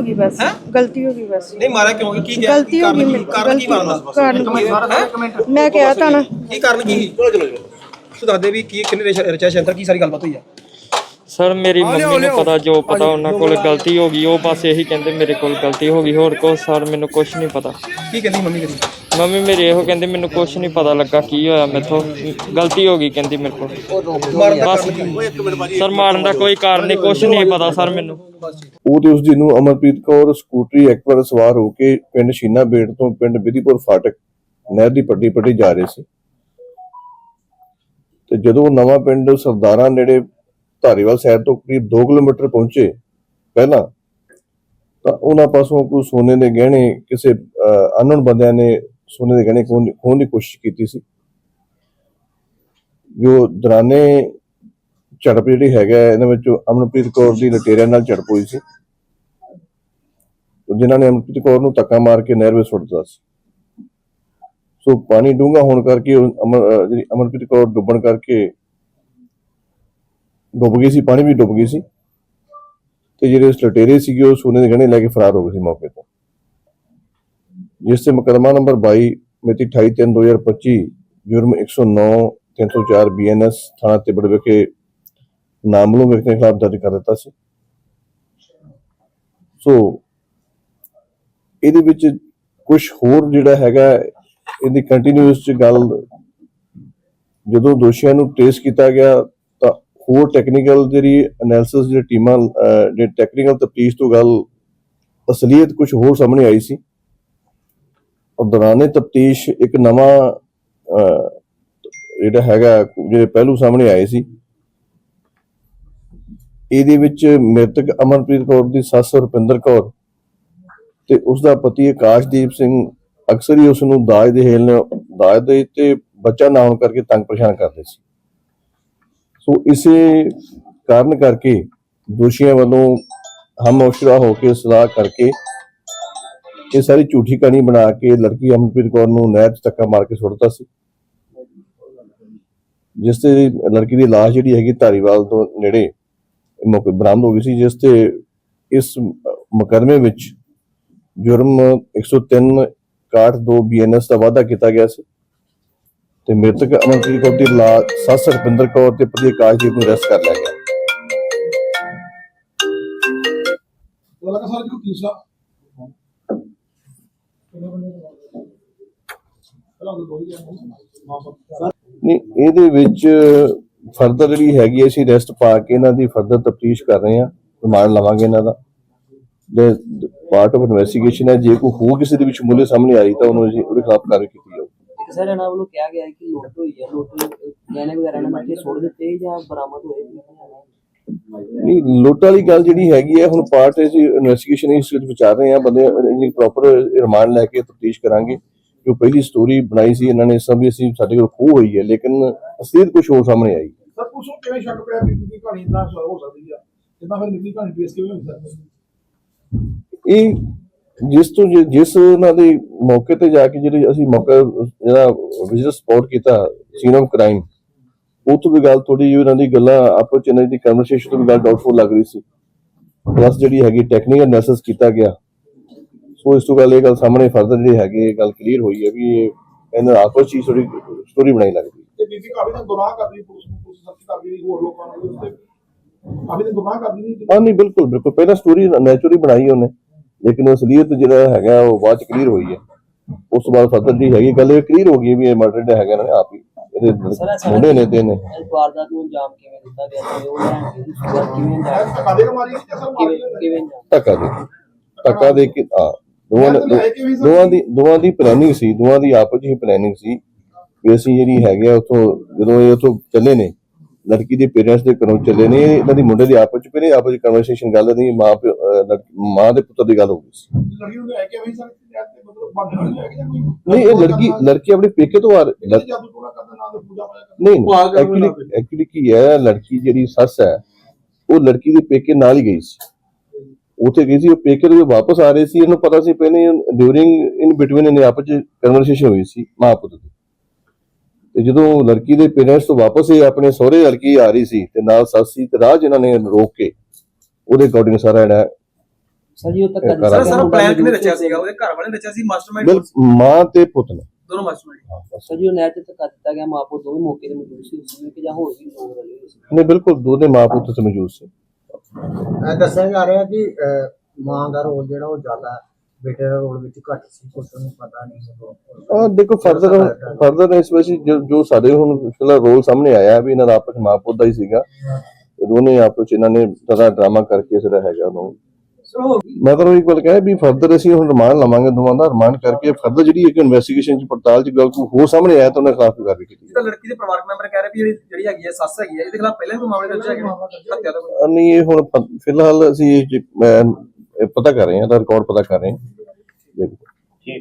ਹੋ ਗਈ ਬਸ। ਗਲਤੀ ਹੋ ਗਈ ਬਸ। ਨਹੀਂ ਮਾਰਿਆ ਕਿਉਂ? ਕੀ ਗਿਆ ਗਲਤੀ ਹੋ ਗਈ ਮੇਰੇ ਕਾਰਨ ਕੀ ਮਾਰਨ ਦਾ ਕਾਰਨ ਮੈਂ ਕਿਹਾ ਤਾਂ ਨਾ ਕੀ ਕਾਰਨ ਕੀ? ਚਲੋ ਚਲੋ ਤੂੰ ਦੱਸ ਦੇ ਵੀ ਕੀ ਕਿੰਨੇ ਰਚਾ ਸ਼ੰਤਰ ਕੀ ਸਾਰੀ ਗੱਲਬਾਤ ਹੋਈ ਆ? ਸਰ ਮੇਰੀ ਮੰਮੀ ਨੂੰ ਪਤਾ ਜੋ ਪਤਾ ਉਹਨਾਂ ਕੋਲ ਗਲਤੀ ਹੋ ਗਈ ਉਹ ਬਸ ਇਹੀ ਕਹਿੰਦੇ ਮੇਰੇ ਕੋਲ ਗਲਤੀ ਹੋ ਗਈ ਹੋਰ ਕੋ ਸਰ ਮੈਨੂੰ ਕੁਝ ਨਹੀਂ ਪਤਾ। ਕੀ ਕਹਿੰਦੀ ਮੰਮੀ ਕਰੀ ਮੰਮੀ ਮੇਰੀ ਇਹੋ ਕਹਿੰਦੇ ਮੈਨੂੰ ਕੁਝ ਨਹੀਂ ਪਤਾ ਲੱਗਾ ਕੀ ਹੋਇਆ ਮੈਥੋਂ। ਗਲਤੀ ਹੋ ਗਈ ਕਹਿੰਦੀ ਮੇਰੇ ਕੋਲ। ਮਾਰਨ ਦਾ ਬਸ। ਸਰ ਮਾਰਨ ਦਾ ਕੋਈ ਕਾਰਨ ਨਹੀਂ ਕੁਝ ਨਹੀਂ ਪਤਾ ਸਰ ਮੈਨੂੰ। ਉਹ ਤੇ ਉਸ ਦਿਨ ਨੂੰ ਅਮਰਪ੍ਰੀਤ ਕੌਰ ਸਕੂਟਰੀ ਐਕਟਿਵਾ ਸਵਾਰ ਹੋ ਕੇ ਪਿੰਡ ਸ਼ੀਨਾ ਬੇੜ ਤੋਂ ਪਿੰਡ ਵਿਧੀਪੁਰ ਫਾਟਕ ਨਹਿਰ ਦੀ ਪੱਟੀ ਪੱਟੀ ਜਾ ਰਹੇ ਸੀ। ਤੇ ਜਦੋਂ ਉਹ ਨਵਾਂ ਪਿੰਡ ਸਰਦਾਰਾਂ ਨੇੜੇ ਧਾਰੀਵਾਲ ਸਾਈਡ ਤੋਂ ਕਰੀਬ 2 ਕਿਲੋਮੀਟਰ ਪਹੁੰਚੇ ਪਹਿਲਾਂ, ਤਾਂ ਉਹਨਾਂ ਪਾਸੋਂ ਕੋਈ ਸੋਨੇ ਦੇ ਗਹਿਣੇ ਕਿਸੇ ਅਨਨੋਨ ਬੰਦਿਆਂ ਨੇ ਸੋਨੇ ਦੇ ਗਹਿਣੇ ਖੋਹਣ ਦੀ- ਖੋਹਣ ਦੀ ਕੋਸ਼ਿਸ਼ ਕੀਤੀ ਸੀ। ਜੋ ਦਰਾਨੇ ਝੜਪ ਜਿਹੜੀ ਹੈਗਾ ਇਹਨਾਂ ਵਿੱਚ ਅਮਨਪ੍ਰੀਤ ਕੌਰ ਦੀ ਲਟੇਰਿਆਂ ਨਾਲ ਝੜਪ ਹੋਈ ਸੀ। ਤੇ ਜਿਨ੍ਹਾਂ ਨੇ ਅਮਨਪ੍ਰੀਤ ਕੌਰ ਨੂੰ ਧੱਕਾ ਮਾਰ ਕੇ ਨਹਿਰ ਵਿੱਚ ਸੁੱਟ ਦਿੱਤਾ ਸੀ। ਸੋ ਪਾਣੀ ਡੂੰਘਾ ਹੋਣ ਕਰਕੇ ਅਮਰ, ਅਹ, ਜਿਹੜੀ ਅਮਨਪ੍ਰੀਤ ਕੌਰ ਡੁੱਬਣ ਕਰਕੇ ਡੁੱਬ ਗਈ ਸੀ, ਪਾਣੀ ਵੀ ਡੁੱਬ ਗਈ ਸੀ। ਤੇ ਜਿਹੜੇ ਲਟੇਰੇ ਸੀਗੇ, ਉਹ ਸੋਨੇ ਦੇ ਗਹਿਣੇ ਲੈ ਕੇ ਫਰਾਰ ਹੋ ਗਏ ਸੀ ਮੌਕੇ ਤੋਂ। ਜਿਸ ਤੇ ਮੁਕੱਦਮਾ ਨੰਬਰ 22 ਮਿਤੀ 28/3/2025 ਜੁਰਮ 109 304 ਬੀਐਨਐਸ ਥਾਣਾ ਤਿੱਬੜ ਵਿਖੇ ਨਾਮਲੂਮ ਵਿਅਕਤੀ ਖਿਲਾਫ ਦਰਜ ਕਰ ਦਿੱਤਾ ਸੀ। ਸੋ, ਇਹਦੇ ਵਿੱਚ ਕੁਝ ਹੋਰ ਜਿਹੜਾ ਹੈਗਾ, ਇਹਦੀ ਕੰਟੀਨਿਊਸ ਚ ਗੱਲ ਜਦੋਂ ਦੋਸ਼ੀਆਂ ਨੂੰ ਟ੍ਰੇਸ ਕੀਤਾ ਗਿਆ ਹੋਰ ਟੈਕਨੀਕਲ ਜਿਹੜੀ ਐਨਾਲਿਸਿਸ ਜਿਹੜੀ ਟੀਮਾਂ ਅਹ, ਟੈਕਨੀਕਲ ਤਫਤੀਸ਼ ਤੋਂ ਗੱਲ ਅਸਲੀਅਤ ਕੁਝ ਹੋਰ ਸਾਹਮਣੇ ਆਈ ਸੀ। ਔਰ ਦੌਰਾਨੇ ਤਫਤੀਸ਼ ਇੱਕ ਨਵਾਂ ਜਿਹੜਾ ਹੈਗਾ ਜਿਹੜੇ ਪਹਿਲੂ ਸਾਹਮਣੇ ਆਏ ਸੀ। ਇਹਦੇ ਵਿੱਚ ਮ੍ਰਿਤਕ ਅਮਨਪ੍ਰੀਤ ਕੌਰ ਦੀ ਸੱਸ ਰੁਪਿੰਦਰ ਕੌਰ ਤੇ ਉਸ ਦਾ ਪਤੀ ਆਕਾਸ਼ਦੀਪ ਸਿੰਘ। ਅਕਸਰ ਹੀ ਉਸ ਨੂੰ ਦਾਜ ਦੇ ਹੇਲ ਦਾਜ ਦੇ ਤੇ ਬੱਚਾ ਨਾ ਹੋਣ ਕਰਕੇ ਤੰਗ ਪਰੇਸ਼ਾਨ ਕਰਦੇ ਸੀ। ਸੋ ਇਸੇ ਕਾਰਨ ਕਰਕੇ ਦੋਸ਼ੀਆਂ ਵੱਲੋਂ ਹਮ ਹੋ ਕੇ ਸਲਾਹ ਕਰਕੇ ਇਹ ਸਾਰੀ ਝੂਠੀ ਕਹਾਣੀ ਬਣਾ ਕੇ ਲੜਕੀ ਅਮਨਪ੍ਰੀਤ ਕੌਰ ਨੂੰ ਨਹਿਰ 'ਚ ਧੱਕਾ ਮਾਰ ਕੇ ਸੁੱਟਤਾ ਸੀ। ਜਿਸ ਤੇ ਲੜਕੀ ਦੀ ਲਾਸ਼ ਜਿਹੜੀ ਹੈਗੀ ਧਾਰੀਵਾਲ ਤੋਂ ਨੇੜੇ ਮੌਕੇ ਬਰਾਮਦ ਹੋ ਗਈ ਸੀ, ਜਿਸ ਤੇ ਇਸ ਮੁਕੱਦਮੇ ਵਿੱਚ ਜੁਰਮ 103 62 ਬੀਐਨਐਸ ਦਾ ਵਾਅਦਾ ਕੀਤਾ ਗਿਆ ਸੀ। ਤੇ ਮ੍ਰਿਤਕ ਅਮਨਪ੍ਰੀਤ ਕੌਰ ਦੀ ਲਾਸ਼ ਸੱਸ ਰਪਿੰਦਰ ਕੌਰ ਤੇ ਪਤੀ ਆਕਾਸ਼ਦੀਪ ਨੂੰ ਅਰੈਸਟ ਕਰ ਲਿਆ ਗਿਆ। ਲਗਾ ਸਰ ਜੀ ਕੋਈ ਤੀਸਰਾ ਨਹੀਂ ਇਹਦੇ ਵਿੱਚ ਫਰਦਰ ਜਿਹੜੀ ਹੈਗੀ ਅਸੀਂ ਰੈਸਟ ਪਾ ਕੇ ਇਹਨਾਂ ਦੀ ਫਰਦਰ ਤਫਤੀਸ਼ ਕਰ ਰਹੇ ਹਾਂ ਰਿਮਾਂਡ ਲਵਾਂਗੇ ਇਹਨਾਂ ਦਾ। ਦੇ ਪਾਰਟ ਆਫ ਇਨਵੈਸਟੀਗੇਸ਼ਨ ਹੈ ਜੇ ਕੋਈ ਹੋਰ ਕਿਸੇ ਦੇ ਵਿੱਚ ਮੁੱਲੇ ਸਾਹਮਣੇ ਆਈ ਤਾਂ ਉਹਨੂੰ ਅਸੀਂ ਉਹਦੇ ਖਿਲਾਫ ਕਾਰਵਾਈ ਕੀਤੀ ਸਰ ਇਹਨਾਂ ਵੱਲੋਂ ਕਿਹਾ ਗਿਆ ਹੈ ਕਿ ਲੁੱਟ ਹੋਈ ਹੈ ਲੁੱਟ ਗਹਿਣੇ ਵਗੈਰਾ ਇਹਨਾਂ ਮੱਥੇ ਸੁੱਟ ਦਿੱਤੇ ਜਾਂ ਬਰਾਮਦ ਹੋਏ ਨਹੀਂ ਲੁੱਟ ਵਾਲੀ ਗੱਲ ਜਿਹੜੀ ਹੈਗੀ ਹੈ ਹੁਣ ਪਾਰਟ ਅਸੀਂ ਇਨਵੈਸਟੀਗੇਸ਼ਨ ਇਸ ਵਿੱਚ ਵਿਚਾਰ ਰਹੇ ਹਾਂ ਬੰਦੇ ਇਹਦੀ ਪ੍ਰੋਪਰ ਰਿਮਾਂਡ ਲੈ ਕੇ ਤਫਤੀਸ਼ ਕਰਾਂਗੇ। ਜੋ ਪਹਿਲੀ ਸਟੋਰੀ ਬਣਾਈ ਸੀ ਇਹਨਾਂ ਨੇ ਸਭ ਵੀ ਅਸੀਂ ਸਾਡੇ ਕੋਲ ਖੂਹ ਹੋਈ ਹੈ ਲੇਕਿਨ ਅਸਲੀਅਤ ਕੁਝ ਹੋਰ ਸਾਹਮਣੇ ਆਈ। ਸਰ ਉਸ ਨੂੰ ਕਿਵੇਂ ਸ਼ੱਕ ਪਿਆ ਵੀ ਦੀ ਕਹਾਣੀ ਇਦਾਂ ਹੋ ਸਕਦੀ ਆ? ਜਿੱਦਾਂ ਫਿਰ ਨਿਕਲੀ ਕਹਾਣੀ ਪੇਸ ਕਿਵੇਂ ਹੋ ਸਕਦੀ ਇਹ ਜਿਸ ਤੋਂ ਜਿਸ ਉਹਨਾਂ ਦੇ ਮੌਕੇ ਤੇ ਜਾ ਕੇ ਜਿਹੜੀ ਅਸੀਂ ਮੌਕਾ ਜਿਹੜਾ ਵਿਜ਼ਿਟ ਸਪੌਟ ਕੀਤਾ ਸੀਨ ਆਫ ਕ੍ਰਾਈਮ ਉੱਥੋਂ ਵੀ ਗੱਲ ਥੋੜੀ ਜਿਹੀ ਉਹਨਾਂ ਦੀ ਗੱਲਾਂ ਆਪਸ ਚ ਦੀ ਕਨਵਰਸੇਸ਼ਨ ਤੋਂ ਵੀ ਗੱਲ ਡਾਊਟਫੁਲ ਲੱਗ ਰਹੀ ਸੀ। ਪਲੱਸ ਜਿਹੜੀ ਹੈਗੀ ਟੈਕਨੀਕਲ ਐਨਾਲਿਸਿਸ ਕੀਤਾ ਗਿਆ। ਸੋ ਇਸ ਤੋਂ ਗੱਲ ਇਹ ਗੱਲ ਸਾਹਮਣੇ ਫਰਦਰ ਜਿਹੜੀ ਹੈਗੀ ਇਹ ਗੱਲ ਕਲੀਅਰ ਹੋਈ ਹੈ ਵੀ ਇਹ ਇਹਨਾਂ ਆਪਸ ਚ ਥੋੜੀ ਸਟੋਰੀ ਬਣਾਈ ਲੱਗਦੀ ਤੇ ਬੀਬੀ ਕਾਫੀ ਦਿਨ ਗੁਨਾਹ ਕਰਦੀ ਪੁਲਿਸ ਨੂੰ ਪੁਲਿਸ ਕਰਦੀ ਰਹੀ ਹੋਰ ਲੋਕਾਂ ਨੂੰ ਤੇ ਕਾਫੀ ਦਿਨ ਗੁਨਾਹ ਕਰਦੀ ਨਹੀਂ ਹਾਂ ਨਹੀਂ ਬਿਲਕੁਲ ਬਿਲਕੁਲ। ਪਹਿਲਾਂ ਸਟੋਰੀ ਨੈਚੁਰਲੀ ਬਣਾਈ ਉਹਨੇ। ਲੇਕਿਨ ਅਸਲੀਅਤ ਜਿਹੜਾ ਹੈਗਾ ਉਹ ਬਾਅਦ ਚ ਕਲੀਅਰ ਹੋਈ ਹੈ। ਉਸ ਤੋਂ ਬਾਅਦ ਫਰਦਰ ਜਿਹੜੀ ਹੈਗੀ ਗੱਲ ਇਹ ਕਲੀਅਰ ਹੋ ਗਈ ਵੀ ਇਹ ਮਰਡਰ ਜਿਹੜਾ ਹੈਗਾ ਨੇ ਆਪ ਹੀ। ਇਹਦੇ ਮੁੰਡੇ ਨੇ ਤੇ ਨੇ ਵਾਰਦਾਤ ਨੂੰ ਅੰਜਾਮ ਕਿਵੇਂ ਦਿੱਤਾ ਗਿਆ ਤੇ ਉਹ ਦੀ ਕਿਵੇਂ ਦੇ ਜਾਂ ਕਿਵੇਂ ਧੱਕਾ ਦੇ। ਧੱਕਾ ਦੇ ਕੇ ਆ ਦੋਵਾਂ ਦੀ ਦੋਵਾਂ ਦੀ ਪਲੈਨਿੰਗ ਸੀ ਦੋਵਾਂ ਦੀ ਆਪਸ 'ਚ ਹੀ ਪਲੈਨਿੰਗ ਸੀ ਵੀ ਅਸੀਂ ਜਿਹੜੀ ਹੈਗੇ ਆ ਉਥੋਂ ਜਦੋਂ ਇਹ ਉਥੋਂ ਚੱਲੇ ਨੇ ਲੜਕੀ ਦੇ ਪੇਰੈਂਟਸ ਦੇ ਘਰੋਂ ਚੱਲੇ ਨੇ ਇਹਨਾਂ ਦੀ ਮੁੰਡੇ ਦੀ ਆਪਸ 'ਚ ਪਹਿਲੇ ਆਪਸ 'ਚ ਕਨਵਰਸੇਸ਼ਨ ਗੱਲ ਨਹੀਂ ਮਾਂ ਮਾਂ ਦੇ ਪੁੱਤਰ ਦੀ ਗੱਲ ਹੋ ਗਈ ਸੀ। ਲੜਕੀ ਨੂੰ ਲੈ ਕੇ ਆਈ ਸਰ ਤੇ ਮਤਲਬ ਬੰਦ ਨਹੀਂ ਲੈ ਕੇ ਜਾਂ ਕੋਈ ਨਹੀਂ ਇਹ ਲੜਕੀ ਲੜਕੀ ਆਪਣੇ ਪੇਕੇ ਤੋਂ ਆ ਰਹੀ- ਲੜ- ਜਾਦੂ ਟੋਣਾ ਕਰਨ ਨਾਲ ਪੂਜਾ ਪਾਇਆ ਕਰਨ ਨਹੀਂ ਐਕਚੁਅਲੀ ਐਕਚੁਅਲੀ ਕੀ ਹੈ ਲੜਕੀ ਜਿਹੜੀ ਸੱਸ ਹੈ ਉਹ ਲੜਕੀ ਦੇ ਪੇਕੇ ਨਾਲ ਹੀ ਗਈ ਸੀ। ਉੱਥੇ ਗਈ ਸੀ ਉਹ ਪੇਕੇ ਤੋਂ ਵਾਪਸ ਆ ਰਹੇ ਸੀ ਇਹਨੂੰ ਪਤਾ ਸੀ ਪਹਿਲੇ ਡਿਊਰਿੰਗ ਇਨ ਬਿਟਵੀਨ ਇਹਨੇ ਆਪਸ ਚ ਕਨਵਰਸੇਸ਼ਨ ਹੋਈ ਸੀ ਮਾਂ ਪੁੱਤ ਦੀ। ਤੇ ਜਦੋਂ ਲੜਕੀ ਦੇ ਪੇਰੈਂਟਸ ਤੋਂ ਵਾਪਸ ਇਹ ਆਪਣੇ ਸਹੁਰੇ ਲੜਕੀ ਆ ਰਹੀ ਸੀ ਤੇ ਨਾਲ ਸੱਸ ਸੀ ਤੇ 'ਚ ਇਹਨਾਂ ਨੇ ਰੋਕ ਕੇ ਉਹਦੇ ਅਕੋਰਡਿੰਗ ਸਾਰਾ ਜਿਹੜਾ ਸਰ ਜੀ ਉਹ ਤਾਂ ਕਦੀ ਸਾਰਾ- ਸਰ ਪਲਾਨ ਕਿਹਨੇ ਰਚਿਆ ਸੀਗਾ? ਉਹਦੇ ਘਰ ਵਾਲੇ ਨੇ ਰਚਿਆ ਸੀ ਮਾਸਟਰਮਾਈਂਡ ਮਾਂ ਤੇ ਪੁੱਤ ਨੇ। ਦੋਨੋਂ ਮਾਸਟਰਮਾਈਂਡ। ਸਰ ਜੀ ਉਹ ਨਹਿਰ 'ਚ ਧੱਕਾ ਦਿੱਤਾ ਗਿਆ ਮਾਪੋ ਦੋਵੇਂ ਮੌਕੇ ਤੇ ਮੌਜੂਦ ਸੀ ਉਸ ਸਮੇਂ ਕਿ ਜਾਂ ਹੋਰ ਵੀ ਲੋਕ ਰਲੇ ਹੋਏ ਸੀ। ਨਹੀਂ ਬਿਲਕੁਲ ਦੋਨੇ ਮਾਂ ਪੁੱਤ ਤੇ ਮੌਜੂਦ ਸੀ। ਇਹ ਦੱਸਿਆ ਜਾ ਰਿਹਾ ਕਿ ਅਹ, ਮਾਂ ਦਾ ਰੋਲ ਜਿਹੜਾ ਉਹ ਜ਼ਿਆਦਾ ਹੈ, ਬੇਟੇ ਦਾ ਰੋਲ ਵਿੱਚ ਘੱਟ ਸੀ ਕੁਝ ਨੂੰ ਪਤਾ ਨਹੀਂ ਉਹ ਆ ਦੇਖੋ ਫਰਦਰ ਫਰਦਰ ਇਸ ਵਿੱਚ ਜੋ ਜੋ ਸਾਡੇ ਹੁਣ ਫਿਲਹਾਲ ਰੋਲ ਸਾਹਮਣੇ ਆਇਆ ਵੀ ਇਹਨਾਂ ਦਾ ਆਪਸ 'ਚ ਮਾਂ ਪੁੱਤ ਦਾ ਹੀ ਸੀਗਾ। ਦੋਨੇ ਆਪਸ 'ਚ ਇਹਨਾਂ ਨੇ ਸਾਰਾ ਡਰਾਮਾ ਕਰਕੇ ਜਿਹੜਾ ਹੈਗਾ ਉਹਨੂੰ। ਮੈਂ ਤਾਂ ਇੱਕ ਗੱਲ ਕਹਿਆ ਵੀ ਫਰਦਰ ਅਸੀਂ ਹੁਣ ਰਿਮਾਂਡ ਲਵਾਂਗੇ ਦੋਵਾਂ ਦਾ ਰਿਮਾਂਡ ਕਰਕੇ ਫਰਦਰ ਜਿਹੜੀ ਇੱਕ ਇਨਵੈਸਟੀਗੇਸ਼ਨ ਚ ਪੜਤਾਲ ਚ ਗੱਲ ਕੋਈ ਹੋਰ ਸਾਹਮਣੇ ਆਇਆ ਤਾਂ ਉਹਨਾਂ ਖਿਲਾਫ ਕਾਰਵਾਈ ਕੀਤੀ। ਤਾਂ ਲੜਕੀ ਦੇ ਪਰਿਵਾਰਕ ਮੈਂਬਰ ਕਹਿ ਰਹੇ ਵੀ ਜਿਹੜੀ ਜਿਹੜੀ ਹੈਗੀ ਹੈ ਸੱਸ ਹੈਗੀ ਹੈ ਇਹਦੇ ਖਿਲਾਫ ਪਹਿਲਾਂ ਵੀ ਮਾਮਲੇ ਦਰਜ ਹੈਗੇ ਹੱਤਿਆ ਦਾ। ਨਹੀਂ ਇਹ ਹੁਣ ਫਿਲਹਾਲ ਅਸੀਂ ਪਤਾ ਕਰ ਰਹੇ ਹਾਂ ਦਾ ਰਿਕਾਰਡ ਪਤਾ ਕਰ ਰਹੇ ਹਾਂ